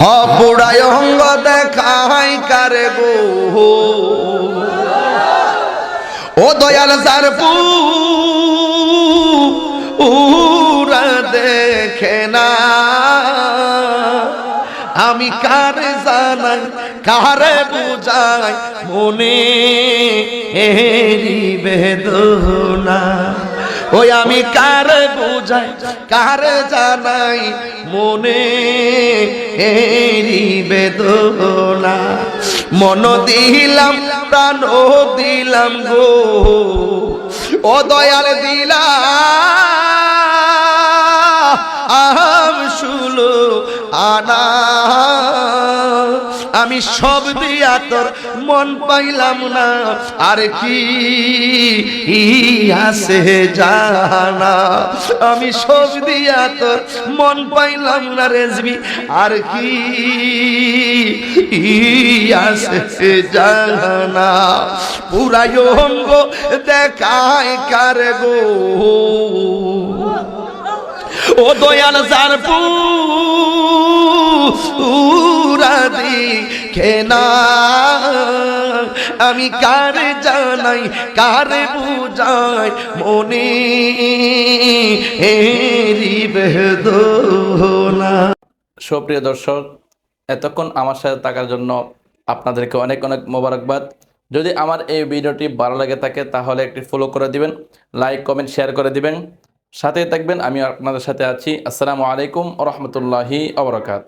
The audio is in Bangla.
অপুরায় অঙ্গ দেখাই কারে গো? ও দয়াল সার পুরা দেখে না, আমি কারে জানাই, কারে বুঝাই? মনে এরি বেদনা ওই আমি কারে বুঝাই, কারে জানাই? মনে বেদনা। মন দিলাম প্রাণ দিলাম গো। ও দয়াল দিলা। আহাম শুলো আনা। আমি সব দিয়া তোর মন পাইলাম না। আর কি আছে জানা আমি সব দিয়া তোর মন পাইলাম না রেজবি আর কি আছে জানা পুরাই অঙ্গ দেখায় কার গো? ও দয়াল সার পুরা দিখে না আমি কার জানাই, কার বুঝাই? মনে বেদনা। সুপ্রিয় দর্শক, এতক্ষণ আমার সাথে থাকার জন্য আপনাদেরকে অনেক অনেক মোবারকবাদ। যদি আমার এই ভিডিওটি ভালো লাগে থাকে, তাহলে একটি ফলো করে দিবেন লাইক কমেন্ট শেয়ার করে দিবেন। সাথে থাকবেন আমি আপনাদের সাথে আছি। আসসালামু আলাইকুম রহমতুল্লাহি আবরকাত